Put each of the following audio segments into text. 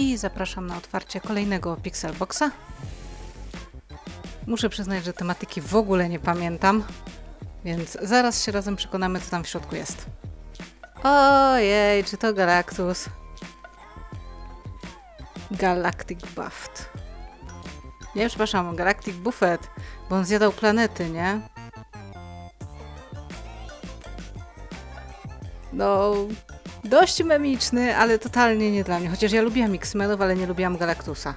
i zapraszam na otwarcie kolejnego Pixelboxa. Muszę przyznać, że tematyki w ogóle nie pamiętam, więc zaraz się razem przekonamy, co tam w środku jest. Ojej, czy to Galactus? Galactic Buffed. Nie, przepraszam, Galactic Buffet, bo on zjadał planety, nie? No, dość memiczny, ale totalnie nie dla mnie. Chociaż ja lubiłam X-Menów, ale nie lubiłam Galactusa.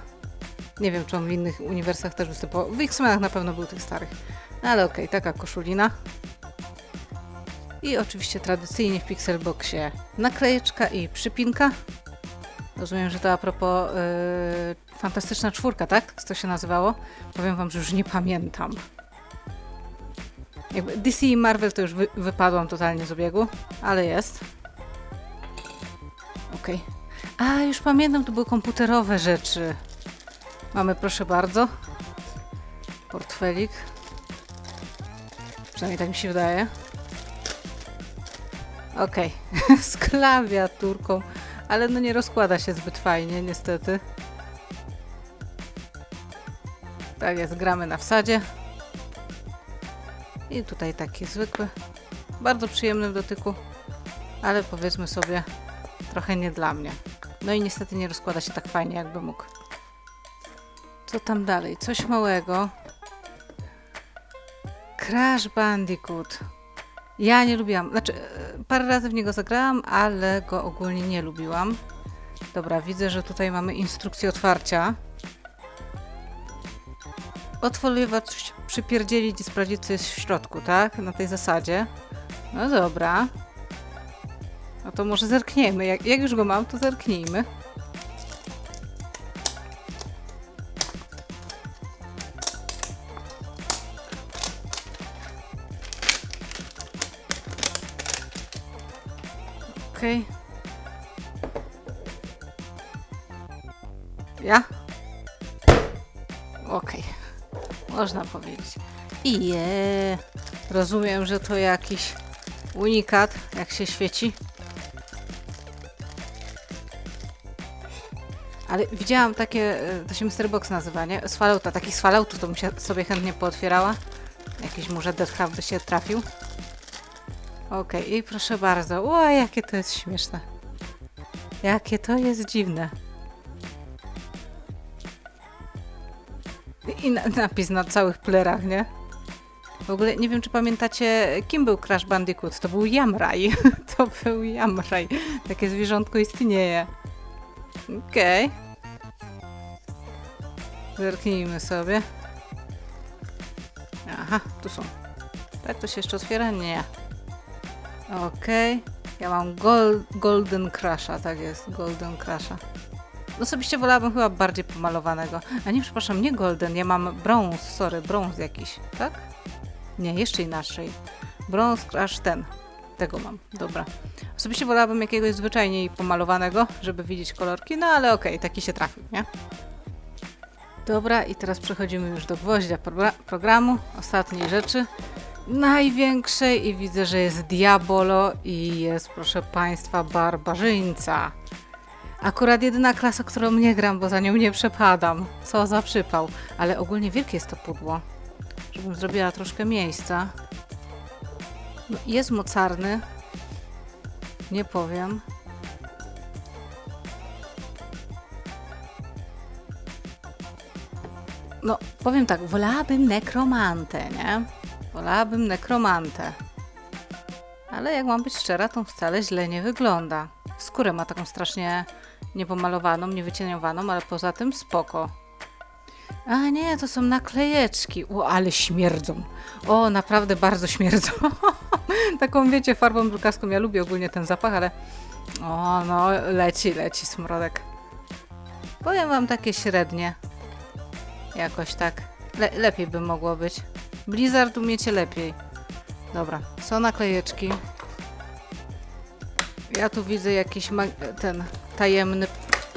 Nie wiem, czy on w innych uniwersach też występował. W X-Menach na pewno był tych starych. No, ale okej, taka koszulina. I oczywiście tradycyjnie w Pixelboxie naklejeczka i przypinka. Rozumiem, że to a propos yy, Fantastyczna Czwórka, tak? Tak to się nazywało? Powiem wam, że już nie pamiętam. Jakby DC i Marvel to już wy, wypadłam totalnie z obiegu, ale jest. Okej. A, już pamiętam, to były komputerowe rzeczy. Mamy, proszę bardzo, portfelik. Przynajmniej tak mi się wydaje. Okej, z klawiaturką, ale no nie rozkłada się zbyt fajnie, niestety. Tak jest, gramy na wsadzie. I tutaj taki zwykły, bardzo przyjemny w dotyku, ale powiedzmy sobie trochę nie dla mnie. No i niestety nie rozkłada się tak fajnie, jakby mógł. Co tam dalej? Coś małego. Crash Bandicoot. Ja nie lubiłam, znaczy e, parę razy w niego zagrałam, ale go ogólnie nie lubiłam. Dobra, widzę, że tutaj mamy instrukcję otwarcia. Otworzywać, przypierdzielić i sprawdzić, co jest w środku, tak? Na tej zasadzie. No dobra. No to może zerkniemy. Jak, jak już go mam, to zerknijmy. Okej. Ja? Okej. Można powiedzieć. I je. Rozumiem, że to jakiś unikat, jak się świeci. Ale widziałam takie, e, to się Mystery Box nazywa, nie? Z Fallouta, takich z to bym się sobie chętnie pootwierała. Jakiś może Death Hub by się trafił. Okej, i proszę bardzo. O, jakie to jest śmieszne. Jakie to jest dziwne. I na, napis na całych plerach, nie? W ogóle nie wiem, czy pamiętacie, kim był Crash Bandicoot. To był Jamraj. to był Jamraj. Takie zwierzątko istnieje. Okej. Zerknijmy sobie. Aha, tu są. Tak to się jeszcze otwiera? Nie. Okej. Ja mam gol, Golden Crusha, tak jest, Golden Crusha. Osobiście wolałabym chyba bardziej pomalowanego. A nie, przepraszam, nie Golden, ja mam brąz, sorry, brąz jakiś, tak? Nie, jeszcze inaczej. Brąz Crush ten. Tego mam, dobra. Osobiście wolałabym jakiegoś zwyczajniej pomalowanego, żeby widzieć kolorki, no ale okej, taki się trafił, nie? Dobra, i teraz przechodzimy już do gwoździa progra- programu, ostatniej rzeczy. Największej i widzę, że jest Diabolo i jest, proszę Państwa, barbarzyńca. Akurat jedyna klasa, którą nie gram, bo za nią nie przepadam. Co za przypał. Ale ogólnie wielkie jest to pudło. Żebym zrobiła troszkę miejsca. No, jest mocarny. Nie powiem. No, powiem tak, wolałabym nekromantę, nie? Wolałabym nekromantę. Ale jak mam być szczera, to wcale źle nie wygląda. Skórę ma taką strasznie niepomalowaną, niewycieniowaną, ale poza tym spoko. A nie, to są naklejeczki. O, ale śmierdzą. O, naprawdę bardzo śmierdzą. Taką, wiecie, farbą drukarską. Ja lubię ogólnie ten zapach, ale... O, no, leci, leci smrodek. Powiem wam takie średnie. Jakoś tak. Le lepiej by mogło być. Blizzard umiecie lepiej. Dobra, są naklejeczki. Ja tu widzę jakiś ten tajemny,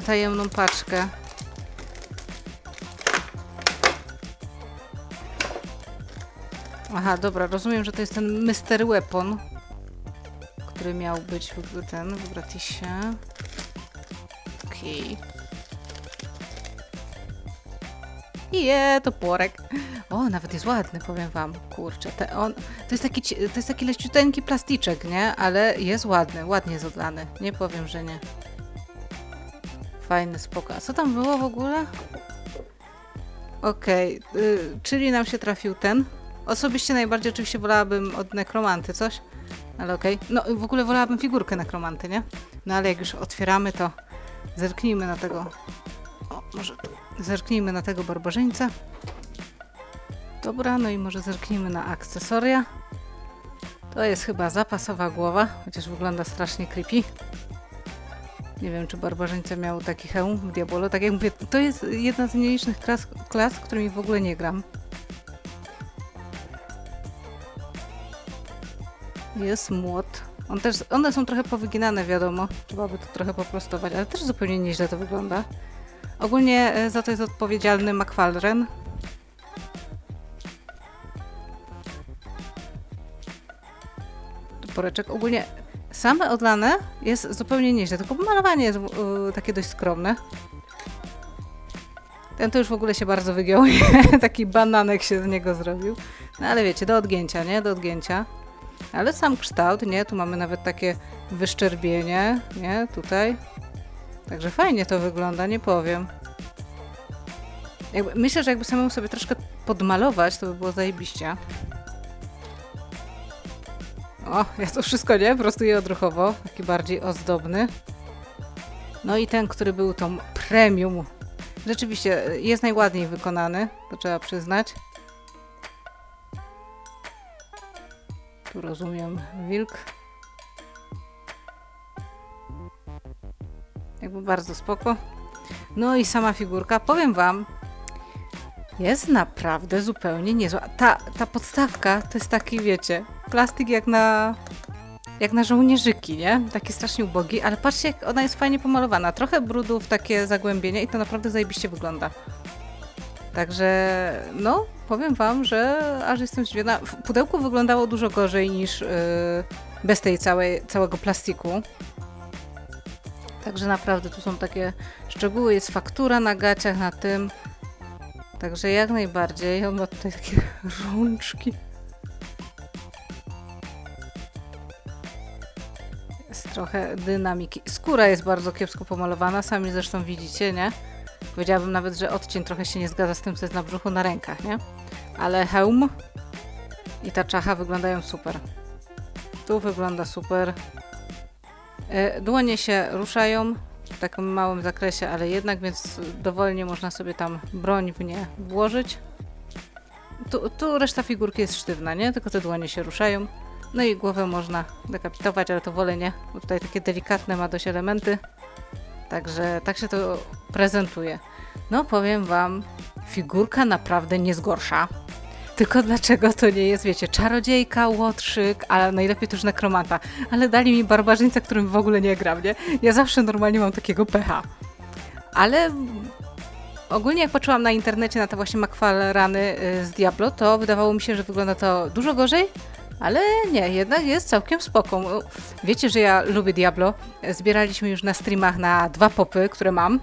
tajemną paczkę. Aha, dobra, rozumiem, że to jest ten Mystery Weapon, który miał być w ten w gratisie. Okej. I je, to porek. O, nawet jest ładny, powiem wam. Kurczę, te on, to, jest taki, to jest taki leciuteńki plasticzek, nie? Ale jest ładny, ładnie jest odlany. Nie powiem, że nie. Fajny, spoko. A co tam było w ogóle? Okej, y, czyli nam się trafił ten. Osobiście najbardziej oczywiście wolałabym od nekromanty coś, ale okej. No w ogóle wolałabym figurkę nekromanty, nie? No ale jak już otwieramy, to zerknijmy na tego. O, może tu. Zerknijmy na tego barbarzyńcę. Dobra, no i może zerknijmy na akcesoria. To jest chyba zapasowa głowa, chociaż wygląda strasznie creepy. Nie wiem, czy barbarzyńca miał taki hełm w Diabolo. Tak jak mówię, to jest jedna z mniejszych klas, klas którymi w ogóle nie gram. Jest młot. On też, one są trochę powyginane, wiadomo. Trzeba by to trochę poprostować, ale też zupełnie nieźle to wygląda. Ogólnie e, za to jest odpowiedzialny McFarlane. Poreczek. Ogólnie same odlane jest zupełnie nieźle, tylko malowanie jest e, takie dość skromne. Ten to już w ogóle się bardzo wygiął. Taki bananek się z niego zrobił. No ale wiecie, do odgięcia, nie? Do odgięcia. Ale sam kształt, nie? Tu mamy nawet takie wyszczerbienie, nie? Tutaj. Także fajnie to wygląda, nie powiem. Jakby, myślę, że jakby samemu sobie troszkę podmalować, to by było zajebiście. O, ja to wszystko, nie? Prostuję odruchowo. Taki bardziej ozdobny. No i ten, który był tą premium. Rzeczywiście, jest najładniej wykonany, to trzeba przyznać. Tu rozumiem wilk. Jakby bardzo spoko. No i sama figurka, powiem wam, jest naprawdę zupełnie niezła. Ta, ta podstawka to jest taki, wiecie, plastik jak na, jak na żołnierzyki, nie? Taki strasznie ubogi, ale patrzcie, jak ona jest fajnie pomalowana. Trochę brudów, takie zagłębienie i to naprawdę zajebiście wygląda. Także, no, powiem wam, że aż jestem zdziwiona. W pudełku wyglądało dużo gorzej niż yy, bez tej całej, całego plastiku. Także naprawdę tu są takie szczegóły, jest faktura na gaciach, na tym. Także jak najbardziej. On ma tutaj takie rączki. Jest trochę dynamiki. Skóra jest bardzo kiepsko pomalowana, sami zresztą widzicie, nie? Powiedziałabym nawet, że odcień trochę się nie zgadza z tym, co jest na brzuchu, na rękach, nie? Ale hełm i ta czacha wyglądają super. Tu wygląda super. E, Dłonie się ruszają w takim małym zakresie, ale jednak, więc dowolnie można sobie tam broń w nie włożyć. Tu, tu reszta figurki jest sztywna, nie? Tylko te dłonie się ruszają. No i głowę można dekapitować, ale to wolę nie, bo tutaj takie delikatne ma dość elementy. Także tak się to prezentuje. No powiem wam, figurka naprawdę nie zgorsza. Tylko dlaczego to nie jest, wiecie, czarodziejka, łotrzyk, a najlepiej też nekromanta. Ale dali mi barbarzyńca, którym w ogóle nie gram, nie? Ja zawsze normalnie mam takiego pecha. Ale ogólnie jak patrzyłam na internecie na te właśnie McFarlany y, z Diablo, to wydawało mi się, że wygląda to dużo gorzej, ale nie, jednak jest całkiem spoko. Wiecie, że ja lubię Diablo. Zbieraliśmy już na streamach na dwa popy, które mam.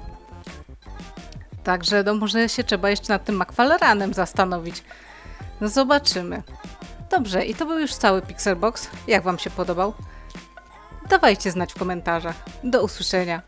Także no może się trzeba jeszcze nad tym McFarlanem zastanowić. No zobaczymy. Dobrze, i to był już cały Pixelbox. Jak Wam się podobał? Dawajcie znać w komentarzach. Do usłyszenia.